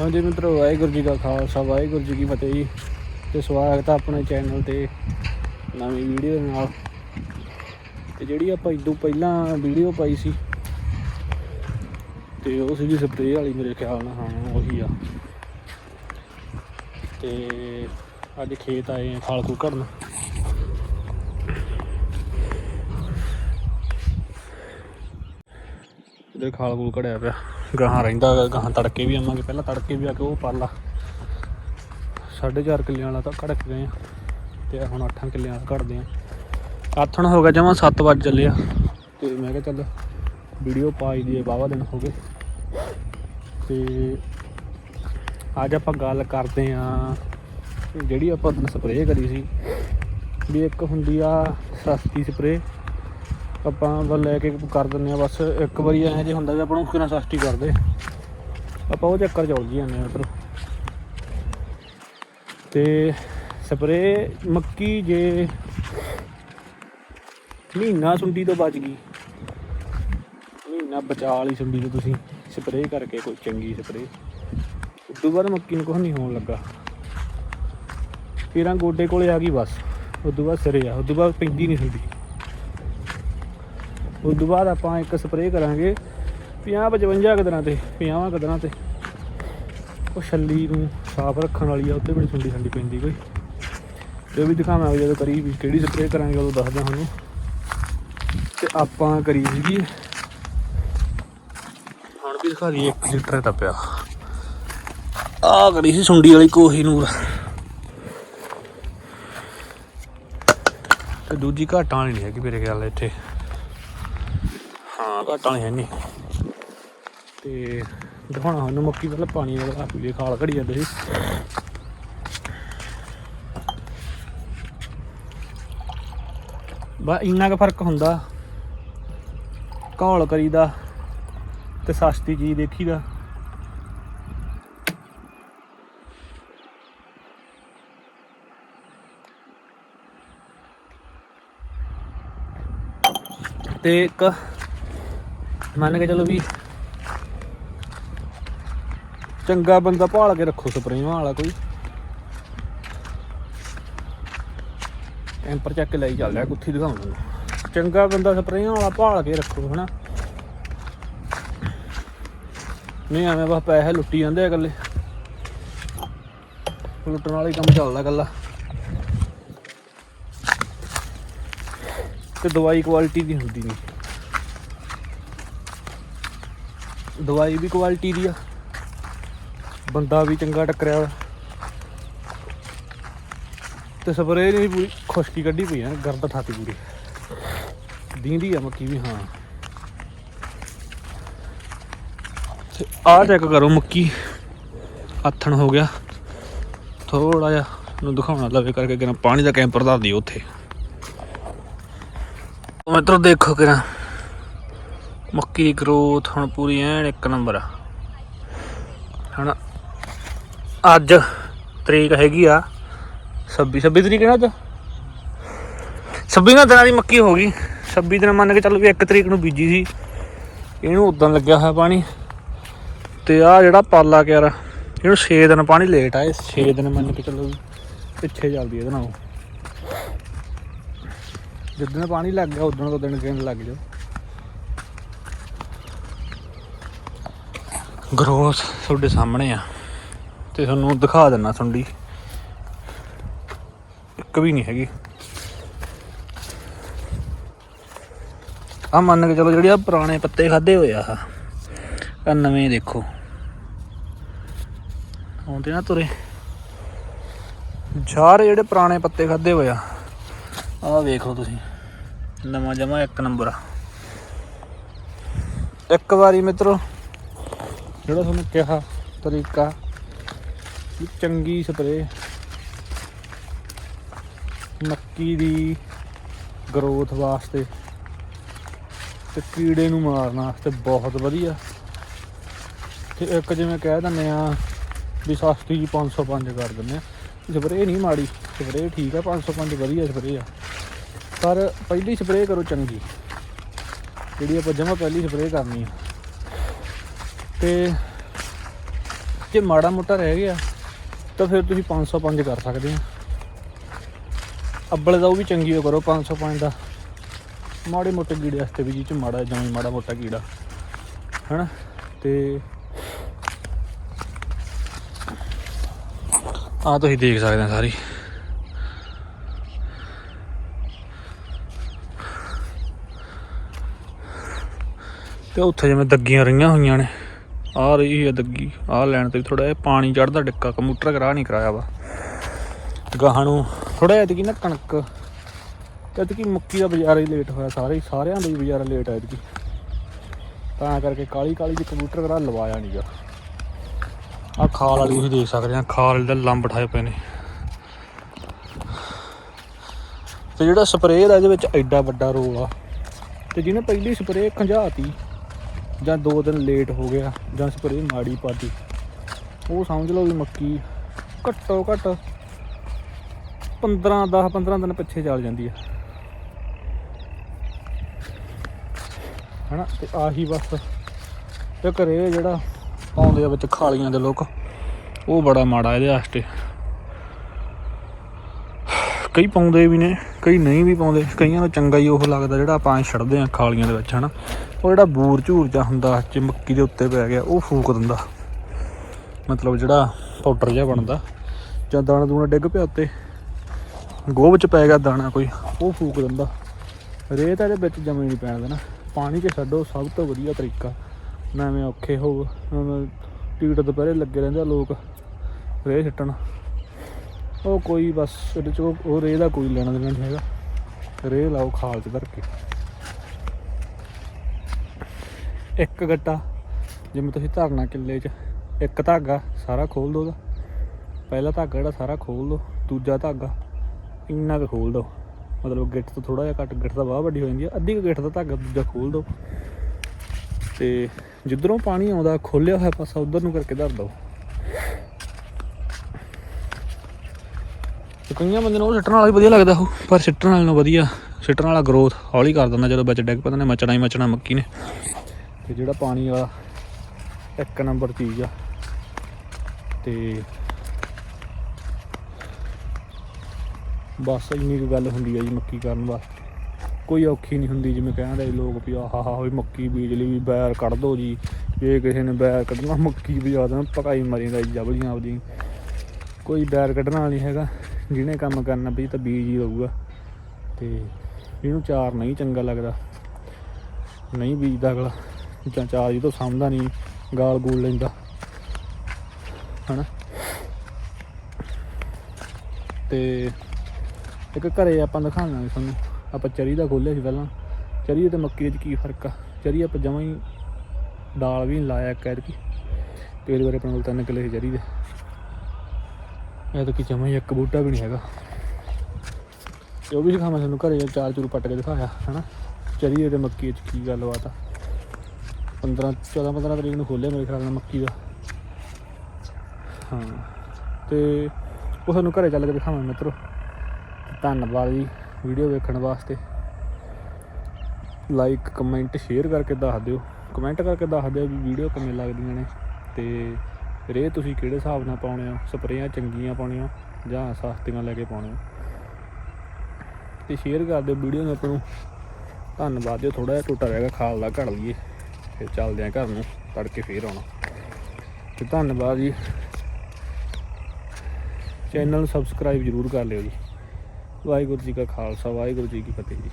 ਹਾਂਜੀ ਮਿੱਤਰੋ, ਵਾਹਿਗੁਰੂ ਜੀ ਕਾ ਖਾਲਸਾ, ਵਾਹਿਗੁਰੂ ਜੀ ਕੀ ਫਤਿਹ ਜੀ। ਤੇ ਸਵਾਗਤ ਹੈ ਆਪਣੇ ਚੈਨਲ ਤੇ ਨਵੀਂ ਵੀਡੀਓ ਨਾਲ। ਤੇ ਜਿਹੜੀ ਆਪਾਂ ਇਦੋਂ ਪਹਿਲਾਂ ਵੀਡੀਓ ਪਾਈ ਸੀ, ਤੇ ਉਹ ਸੀਗੀ ਸਪਰੇਅ ਵਾਲੀ ਮੇਰੇ ਖਿਆਲ ਨਾਲ, ਹਾਂ, ਉਹੀ ਆ। ਤੇ ਅੱਜ ਖੇਤ ਆਏ ਆ ਖਾਲ ਖੂ ਘੜਨ ਇਧਰ ਖਾਲ ਖੂਲ ਘੜਿਆ ਪਿਆ। ਗਾਹਾਂ ਰਹਿੰਦਾ ਗਾ, ਗਾਹਾਂ ਤੜਕੇ ਵੀ ਆਵਾਂਗੇ ਪਹਿਲਾਂ ਤੜਕੇ ਵੀ ਆ ਕੇ ਉਹ ਪਾਲਾ ਸਾਢੇ ਚਾਰ ਕਿੱਲਿਆਂ ਵਾਲਾ ਤਾਂ ਘੜਕ ਗਏ ਆ ਤੇ ਹੁਣ 8 ਕਿੱਲਿਆਂ ਵਾਲਾ ਘੜਦੇ ਆ। ਆਥਣ ਹੋ ਗਿਆ ਜਮਾ 7 ਵਜੇ ਚੱਲਿਆ ਤੇ ਮੈਂ ਕਿਹਾ ਚੱਲ ਵੀਡੀਓ ਪਾਈ ਦੀ ਬਾਵਾ ਦਿਨ ਹੋ ਗਏ। ਤੇ ਅੱਜ ਆਪਾਂ ਗੱਲ ਕਰਦੇ ਆ ਜਿਹੜੀ ਆਪਾਂ ਸਪਰੇਅ ਕਰੀ ਸੀ ਵੀ ਇੱਕ ਹੁੰਦੀ ਆ ਸਸਤੀ ਸਪਰੇਅ ਆਪਾਂ ਉਹ ਲੈ ਕੇ ਕਰ ਦਿੰਦੇ ਆ ਬਸ ਇੱਕ ਵਾਰੀ ਐਂ ਜੇ ਹੁੰਦਾ ਵੀ ਆਪਾਂ ਨੂੰ ਕਿੰਨਾ ਸਸਤੀ ਕਰਦੇ ਆਪਾਂ ਉਹ ਚੱਕਰ ਚ ਉਲਝ ਜਾਂਦੇ ਆ ਉਧਰ। ਤੇ ਸਪਰੇ ਮੱਕੀ ਜੇ ਮਹੀਨਾ ਸੁੰਡੀ ਤੋਂ ਬਚ ਗਈ। ਮਹੀਨਾ ਬਚਾ ਲਈ ਸੁੰਡੀ ਤੋਂ ਤੁਸੀਂ ਸਪਰੇ ਕਰਕੇ ਕੋਈ ਚੰਗੀ ਸਪਰੇ ਉਦੋਂ ਬਾਅਦ ਮੱਕੀ ਨੂੰ ਕੁਝ ਨਹੀਂ ਹੋਣ ਲੱਗਾ। ਫੇਰਾਂ ਗੋਡੇ ਕੋਲੇ ਆ ਗਈ ਬਸ। ਉਦੋਂ ਬਾਅਦ ਸਿਰੇ ਆ, ਉਦੋਂ ਬਾਅਦ ਪੈਂਦੀ ਨਹੀਂ ਸੁੰਡੀ। ਉਸ ਤੋਂ ਬਾਅਦ ਆਪਾਂ ਇੱਕ ਸਪਰੇਅ ਕਰਾਂਗੇ 50 55 ਕਦਰਾਂ ਤੇ 50 ਕਦਰਾਂ ਤੇ। ਉਹ ਛੱਲੀ ਨੂੰ ਸਾਫ਼ ਰੱਖਣ ਵਾਲੀ ਆ, ਉੱਤੇ ਬੜੀ ਸੁੰਡੀ ਸੰਡੀ ਪੈਂਦੀ ਕੋਈ। ਤੇ ਉਹ ਵੀ ਦਿਖਾਵਾਂਗੇ ਜਦੋਂ ਕਰੀ ਵੀ ਕਿਹੜੀ ਸਪਰੇਅ ਕਰਾਂਗੇ ਉਦੋਂ ਦੱਸਦਾ ਤੁਹਾਨੂੰ। ਤੇ ਆਪਾਂ ਕਰੀ ਸੀਗੀ। ਹੁਣ ਵੀ ਦਿਖਾ ਦਈਏ 1 ਲੀਟਰ ਦਾ ਪਿਆ। ਆ ਕਰੀ ਸੀ ਸੁੰਡੀ ਵਾਲੀ ਕੋਹੀ ਨੂਰ ਤੇ ਦੂਜੀ ਘਾਟਾਂ ਵਾਲੀ ਨਹੀਂ ਹੈਗੀ ਮੇਰੇ ਖਿਆਲ ਇੱਥੇ। ਘਾਟਾਂ ਵਾਲੀ ਹੈ ਨਹੀਂ ਤੇ ਦਿਖਾਉਣਾ ਸਾਨੂੰ ਮੱਕੀ ਪਹਿਲਾਂ ਪਾਣੀ ਵਾਲਾ ਪੀਲੇ ਖਾਲ ਘੜੀ ਜਾਂਦੇ ਸੀ। ਬਾ ਇੰਨਾ ਕੁ ਫ਼ਰਕ ਹੁੰਦਾ। ਘੌਲ ਕਰੀਦਾ ਤੇ ਸਸਤੀ ਚੀਜ਼ ਦੇਖੀਦਾ। ਤੇ ਇੱਕ ਮੰਨ ਕੇ ਚਲੋ ਵੀ ਚੰਗਾ ਬੰਦਾ ਭਾਲ ਕੇ ਰੱਖੋ ਸਪਰੇਵਾਂ ਵਾਲਾ ਕੋਈ। ਟੈਂਪਰ ਚੱਕ ਕੇ ਲਈ ਚੱਲ ਰਿਹਾ ਕੁੱਥੀ ਦਿਖਾਉਂ ਚੰਗਾ ਬੰਦਾ ਸਪਰੇਆਂ ਵਾਲਾ ਭਾਲ ਕੇ ਰੱਖੋ, ਹਨਾ। ਨਹੀਂ ਐਵੇਂ ਬਸ ਪੈਸੇ ਲੁੱਟੀ ਜਾਂਦੇ ਆ ਇਕੱਲੇ। ਲੁੱਟਣ ਵਾਲਾ ਕੰਮ ਚੱਲਦਾ ਇਕੱਲਾ। ਤੇ ਦਵਾਈ ਕੁਆਲਿਟੀ ਦੀ ਹੁੰਦੀ ਨਹੀਂ। ਦਵਾਈ ਵੀ ਕੁਆਲਿਟੀ ਦੀ ਆ। ਬੰਦਾ ਵੀ ਚੰਗਾ ਟੱਕਰਿਆ ਵਾ ਤੇ ਸਪਰੇਅ ਨੇ ਵੀ ਪੂਰੀ, ਖੁਸ਼ਕੀ ਕੱਢੀ ਪਈ ਆ ਗਰਦ ਥਾਤੀ ਪੂਰੀ। ਦੀਂਦੀ ਆ ਮੱਕੀ ਵੀ, ਹਾਂ। ਤੇ ਆਹ ਚੈੱਕ ਕਰੋ ਮੱਕੀ। ਆਥਣ ਹੋ ਗਿਆ। ਥੋੜਾ ਜਿਹਾ ਨੂੰ ਦਿਖਾਉਣਾ ਲਵੇ ਕਰਕੇ ਕਿਨਾ ਪਾਣੀ ਦਾ ਕੈਂਪਰ ਧਰ ਦਿਓ ਉੱਥੇ। ਮਿੱਤਰੋ ਦੇਖੋ ਕਿਨਾ ਮੱਕੀ ਦੀ ਗਰੋਥ ਹੁਣ ਪੂਰੀ ਐਨ ਇੱਕ ਨੰਬਰ ਆ। ਹਨਾ? ਅੱਜ ਤਰੀਕ ਹੈਗੀ ਆ 26 26 ਤਰੀਕ ਹੈ ਨਾ ਅੱਜ? 26 ਦਿਨਾਂ ਦੀ ਮੱਕੀ ਹੋ ਗਈ। 26 ਦਿਨ ਮੰਨ ਕੇ ਚੱਲ ਵੀ 1 ਤਰੀਕ ਨੂੰ ਬੀਜੀ ਸੀ। ਇਹਨੂੰ ਉਦੋਂ ਲੱਗਿਆ ਹੋਇਆ ਪਾਣੀ। ਤੇ ਆ ਜਿਹੜਾ ਪਾਲਾ ਕਿਆਰਾ ਇਹਨੂੰ 6 ਦਿਨ ਪਾਣੀ ਲੇਟ ਆਏ 6 ਦਿਨ ਮੰਨ ਕੇ ਚੱਲੋ ਵੀ ਪਿੱਛੇ ਚੱਲਦੀ ਇਹਦੇ ਨਾਲ। ਜਿੱਦਣ ਪਾਣੀ ਲੱਗ ਗਿਆ, ਉਦੋਂ ਤੋਂ ਦਿਨ ਗਿਣ ਲੱਗ ਜਾਓ। ਗਰੋਥ ਤੁਹਾਡੇ ਸਾਹਮਣੇ ਆ। ਤੇ ਤੁਹਾਨੂੰ ਦਿਖਾ ਦਿੰਨਾ ਸੁੰਡੀ। ਇੱਕ ਵੀ ਨਹੀਂ ਹੈਗੀ। ਆ ਮੰਨ ਕੇ ਚਲੋ ਜਿਹੜੇ ਆ ਪੁਰਾਣੇ ਪੱਤੇ ਖਾਦੇ ਹੋਏ ਆ ਆ ਨਵੇਂ ਦੇਖੋ। ਆਉਂਦੇ ਨਾ ਤੁਰੇ। ਚਾਰ ਜਿਹੜੇ ਪੁਰਾਣੇ ਪੱਤੇ ਖਾਦੇ ਹੋਏ ਆ ਆ ਵੇਖ ਲਓ ਤੁਸੀਂ। ਨਵਾਂ ਜਮਾ ਇੱਕ ਨੰਬਰ ਆ। ਇੱਕ ਵਾਰੀ ਮਿੱਤਰੋ ਜਿਹੜਾ ਤੁਹਾਨੂੰ ਕਿਹਾ ਤਰੀਕਾ ਵੀ ਚੰਗੀ ਸਪਰੇ ਮੱਕੀ ਦੀ ਗਰੋਥ ਵਾਸਤੇ ਤੇ ਕੀੜੇ ਨੂੰ ਮਾਰਨ ਵਾਸਤੇ ਬਹੁਤ ਵਧੀਆ। ਤੇ ਇੱਕ ਜਿਵੇਂ ਕਹਿ ਦਿੰਦੇ ਆ ਵੀ ਸਸਤੀ ਜੀ 505 ਕਰ ਦਿੰਦੇ ਆ ਸਪਰੇ ਨਹੀਂ ਮਾੜੀ ਸਪਰੇ ਠੀਕ ਆ 505 ਵਧੀਆ ਸਪਰੇ ਆ। ਪਰ ਪਹਿਲੀ ਸਪਰੇ ਕਰੋ ਚੰਗੀ, ਜਿਹੜੀ ਆਪਾਂ ਜਮਾ ਪਹਿਲੀ ਸਪਰੇ ਕਰਨੀ ਆ। ਤੇ ਜੇ ਮਾੜਾ ਮੋਟਾ ਰਹਿ ਗਿਆ, ਤਾਂ ਫਿਰ ਤੁਸੀਂ 505 ਕਰ ਸਕਦੇ ਆ ਅੱਬਲ ਦਾ ਉਹ ਵੀ ਚੰਗੀ ਹੋ ਕਰੋ 505 ਦਾ। ਮਾੜੇ ਮੋਟੇ ਕੀੜੇ ਵਾਸਤੇ ਵੀ ਜੀ ਚ ਮਾੜਾ ਜਾਂ ਮਾੜਾ ਮੋਟਾ ਕੀੜਾ। ਹਨਾ? ਤੇ ਆ ਤੁਸੀਂ ਦੇਖ ਸਕਦੇ ਆ ਸਾਰੀ। ਤੇ ਉੱਥੇ ਜਿਵੇਂ ਦੱਗੀਆਂ ਰਹੀਆਂ ਹੋਈਆਂ ਨੇ। ਆ ਰਹੀ ਹੈ ਦੱਗੀ, ਆ ਲੈਣ ਤੇ ਥੋੜਾ ਜਿਹਾ ਪਾਣੀ ਚੜਦਾ ਡਿੱਕਾ, ਕੰਪਿਊਟਰ ਕਰਾ ਨਹੀਂ ਕਰਾਇਆ ਵਾ। ਗਾਹਾਂ ਨੂੰ ਥੋੜਾ ਜਿਹਾ ਐਤਕੀ ਨਾ ਕਣਕ, ਐਤਕੀ ਮੱਕੀ ਦਾ ਬਾਜ਼ਾਰ ਹੀ ਲੇਟ ਹੋਇਆ ਸਾਰੇ, ਸਾਰਿਆਂ ਦਾ ਹੀ ਬਾਜ਼ਾਰ ਲੇਟ ਆ ਐਤਕੀ। ਤਾਂ ਕਰਕੇ ਕਾਲੀ ਕਾਲੀ ਚ ਕੰਪਿਊਟਰ ਕਰਾ ਲਵਾਇਆ ਨਹੀਂਗਾ ਆ ਖਾਲ ਵਾਲੀ ਤੁਸੀਂ ਦੇਖ ਸਕਦੇ ਆ, ਖਾਲ ਦਾ ਲੰਬ ਠਾਏ ਪਏ ਨੇ। ਤੇ ਜਿਹੜਾ ਸਪਰੇਅ ਦਾ ਇਹਦੇ ਵਿੱਚ ਐਡਾ ਵੱਡਾ ਰੋਲ ਆ। ਤੇ ਜਿਹਨੇ ਪਹਿਲੀ ਸਪਰੇਅ ਖੰਝਾਤੀ ਜਾਂ ਦੋ ਦਿਨ ਲੇਟ ਹੋ ਗਿਆ ਜਾਂ ਸਪਰੇ ਮਾੜੀ ਪਾਤੀ। ਉਹ ਸਮਝ ਲਓ ਵੀ ਮੱਕੀ ਘੱਟੋ ਘੱਟ 15 10 15 ਦਿਨ ਪਿੱਛੇ ਚੱਲ ਜਾਂਦੀ ਹੈ ਹਨਾ? ਤੇ ਆਹੀ ਬਸ। ਤੇ ਘਰੇ ਜਿਹੜਾ ਪਾਉਂਦੇ ਆ ਵਿੱਚ ਖਾਲੀਆਂ ਦੇ ਲੋਕ, ਉਹ ਬੜਾ ਮਾੜਾ ਇਹਦੇ ਵਾਸਤੇ। ਕਈ ਪਾਉਂਦੇ ਵੀ ਨੇ, ਕਈ ਨਹੀਂ ਵੀ ਪਾਉਂਦੇ। ਕਈਆਂ ਨੂੰ ਚੰਗਾ ਹੀ ਉਹ ਲੱਗਦਾ ਜਿਹੜਾ ਆਪਾਂ ਛੱਡਦੇ ਆ ਖਾਲੀਆਂ ਦੇ ਵਿੱਚ, ਹਨਾ? ਉਹ ਜਿਹੜਾ ਬੂਰ ਝੂਰ ਜਿਹਾ ਹੁੰਦਾ ਜੇ ਮੱਕੀ ਦੇ ਉੱਤੇ ਪੈ ਗਿਆ, ਉਹ ਫੂਕ ਦਿੰਦਾ। ਮਤਲਬ ਜਿਹੜਾ ਪਾਊਡਰ ਜਿਹਾ ਬਣਦਾ। ਜਾਂ ਦਾਣਾ ਦੂਣਾ ਡਿੱਗ ਪਿਆ ਉੱਤੇ। ਗੋਹ ਵਿੱਚ ਪੈ ਗਿਆ ਦਾਣਾ ਕੋਈ, ਉਹ ਫੂਕ ਦਿੰਦਾ। ਰੇਤ ਇਹਦੇ ਵਿੱਚ ਜਮੇ ਨਹੀਂ ਪੈਣ ਦੇਣਾ। ਪਾਣੀ 'ਚ ਛੱਡੋ, ਸਭ ਤੋਂ ਵਧੀਆ ਤਰੀਕਾ। ਨਾ ਐਵੇਂ ਔਖੇ ਹੋ ਐਵੇਂ ਟੀਟ ਦੁਪਹਿਰੇ ਲੱਗੇ ਰਹਿੰਦੇ ਲੋਕ। ਰੇਹ ਛੱਟਣ। ਉਹ ਕੋਈ ਬਸ, ਇਹਦੇ 'ਚ ਉਹ ਉਹ ਰੇਹ ਦਾ ਕੋਈ ਲੈਣਾ ਦੇਣਾ ਨਹੀਂ ਹੈਗਾ। ਰੇਹ ਲਾਓ ਖਾਲ 'ਚ ਧਰ ਕੇ। ਇੱਕ ਗੱਟਾ। ਜਿਵੇਂ ਤੁਸੀਂ ਧਰਨਾ ਕਿੱਲੇ 'ਚ, ਇੱਕ ਧਾਗਾ ਸਾਰਾ ਖੋਲ ਦੋ ਉਹਦਾ। ਪਹਿਲਾ ਧਾਗਾ ਜਿਹੜਾ ਸਾਰਾ ਖੋਲ ਦੋ, ਦੂਜਾ ਧਾਗਾ ਇੰਨਾ ਕੁ ਖੋਲ ਦੋ। ਮਤਲਬ ਗਿੱਟ ਤੋਂ ਥੋੜਾ ਜਿਹਾ ਘੱਟ ਗਿੱਟ ਤਾਂ ਬਾਹ ਵੱਡੀ ਹੋ ਜਾਂਦੀ ਹੈ ਅੱਧੀ ਕੁ ਗਿੱਟ ਦਾ ਧਾਗਾ ਦੂਜਾ ਖੋਲ ਦੋ। ਤੇ ਜਿੱਧਰੋਂ ਪਾਣੀ ਆਉਂਦਾ, ਖੋਲਿਆ ਹੋਇਆ ਪਾਸਾ ਉਧਰ ਨੂੰ ਕਰਕੇ ਧਰ ਦੋ। ਤੇ ਕਈਆਂ ਬੰਦੇ ਨੂੰ ਉਹ ਸਿੱਟਣ ਵਾਲਾ ਵੀ ਵਧੀਆ ਲੱਗਦਾ ਉਹ ਪਰ ਸਿੱਟਣ ਵਾਲੇ ਨੂੰ ਵਧੀਆ। ਸਿੱਟਣ ਵਾਲਾ ਗਰੋਥ ਹੌਲੀ ਕਰ ਦਿੰਦਾ ਜਦੋਂ ਵਿੱਚ ਡਿੱਗ ਪੈਂਦੇ, ਨੇ ਮਚਣਾ ਹੀ ਮਚਣਾ ਮੱਕੀ ਨੇ। ਤੇ ਜਿਹੜਾ ਪਾਣੀ ਵਾਲਾ ਇੱਕ ਨੰਬਰ ਚੀਜ਼ ਆ। ਤੇ ਬਸ ਇੰਨੀ ਕੁ ਗੱਲ ਹੁੰਦੀ ਆ ਜੀ ਮੱਕੀ ਕਰਨ ਵਾਸਤੇ। ਕੋਈ ਔਖੀ ਨਹੀਂ ਹੁੰਦੀ ਜਿਵੇਂ ਕਹਿੰਦੇ ਲੋਕ ਵੀ, ਆਹ ਹਾ ਹੋਈ ਮੱਕੀ ਬੀਜ ਲਈ ਵੀ ਬੈਰ ਕੱਢ ਦੋ ਜੀ। ਜੇ ਕਿਸੇ ਨੇ ਬੈਰ ਕੱਢਣਾ ਮੱਕੀ ਬੀਜਾ ਦੇਣਾ ਪਕਾਈ ਮਰੀ ਦਾ ਜਬਲੀਆਂ ਆਪਦੀ ਕੋਈ ਬੈਰ ਕੱਢਣਾ ਨਹੀਂ ਹੈਗਾ, ਜਿਹਨੇ ਕੰਮ ਕਰਨਾ ਵੀ ਤਾਂ ਬੀਜ ਹੀ ਰਹੂਗਾ। ਤੇ ਇਹਨੂੰ ਚਾਰ ਨਹੀਂ ਚੰਗਾ ਲੱਗਦਾ। ਨਹੀਂ ਬੀਜਦਾ ਅਗਲਾ। ਜਾਂ ਚਾਰ ਜਦੋਂ ਸਮਝਦਾ ਨਹੀਂ, ਗਾਲ ਗੂਲ ਲੈਂਦਾ। ਹਨਾ? ਤੇ ਇੱਕ ਘਰੇ ਆਪਾਂ ਦਿਖਾਵਾਂਗੇ ਤੁਹਾਨੂੰ। ਆਪਾਂ ਚਰੀ ਦਾ ਖੋਲਿਆ ਸੀ ਪਹਿਲਾਂ। ਚਰੀ ਤੇ ਮੱਕੀ ਵਿੱਚ ਕੀ ਫ਼ਰਕ ਆ? ਚਰੀ ਆਪਾਂ ਜਮਾਂ ਹੀ ਦਾਲ ਵੀ ਨੀ ਲਾਇਆ ਕਹਿ ਕੀ ਤੇਰੇ ਬਾਰੇ ਆਪਣੇ ਕੋਲ ਤਿੰਨ ਕਿੱਲੇ ਸੀ ਚਰੀ ਦੇ। ਇਹ ਤਾਂ ਕਿ ਜਮਾਂ ਹੀ ਇੱਕ ਬੂਟਾ ਵੀ ਨਹੀਂ ਹੈਗਾ। ਤੇ ਉਹ ਵੀ ਦਿਖਾਵਾਂ ਤੁਹਾਨੂੰ ਘਰੇ, ਚਾਰ ਚੂਰ ਪੱਟ ਕੇ ਦਿਖਾਇਆ, ਹਨਾ? ਚਰੀ ਤੇ ਮੱਕੀ ਵਿੱਚ ਕੀ ਗੱਲਬਾਤ ਆ? 15 14 15 ਤਰੀਕ ਨੂੰ ਖੋਲਿਆ ਮੇਰੇ ਖਿਆਲ ਨਾਲ ਮੱਕੀ ਦਾ। ਹਾਂ, ਤੇ ਉਹ ਤੁਹਾਨੂੰ ਘਰੇ ਚੱਲ ਕੇ ਦਿਖਾਵਾਂ ਮਿੱਤਰੋ। ਧੰਨਵਾਦ ਜੀ ਵੀਡੀਓ ਵੇਖਣ ਵਾਸਤੇ। ਲਾਈਕ ਕਮੈਂਟ ਸ਼ੇਅਰ ਕਰਕੇ ਦੱਸ ਦਿਓ। ਕਮੈਂਟ ਕਰਕੇ ਦੱਸ ਦਿਓ ਵੀ ਵੀਡੀਓ ਕਿਵੇਂ ਲੱਗਦੀਆਂ ਨੇ ਤੇ ਰੇ ਤੁਸੀਂ ਕਿਹੜੇ ਹਿਸਾਬ ਨਾਲ ਪਾਉਣੇ ਹੋ, ਸਪਰੇਆਂ ਚੰਗੀਆਂ ਪਾਉਣੀਆਂ ਜਾਂ ਸਸਤੀਆਂ ਲੈ ਕੇ ਪਾਉਣੇ ਹੋ। ਤੇ ਸ਼ੇਅਰ ਕਰ ਦਿਓ ਵੀਡੀਓ ਨੂੰ ਆਪਾਂ ਨੂੰ। ਧੰਨਵਾਦ ਦਿਓ ਥੋੜਾ ਜਿਹਾ ਟੁੱਟਾ ਰਹਿ ਗਿਆ, ਖਾਲ ਦਾ ਘੜ ਲਈਏ। ਫਿਰ ਚੱਲਦੇ ਆਂ ਘਰ ਨੂੰ, ਤੜਕੇ ਫੇਰ ਆਉਣਾ। ਤੇ ਧੰਨਵਾਦ ਜੀ। ਚੈਨਲ ਨੂੰ ਸਬਸਕ੍ਰਾਈਬ ਜ਼ਰੂਰ ਕਰ ਲਿਓ ਜੀ। ਵਾਹਿਗੁਰੂ ਜੀ ਕਾ ਖਾਲਸਾ, ਵਾਹਿਗੁਰੂ ਜੀ ਕੀ ਫਤਿਹ ਜੀ।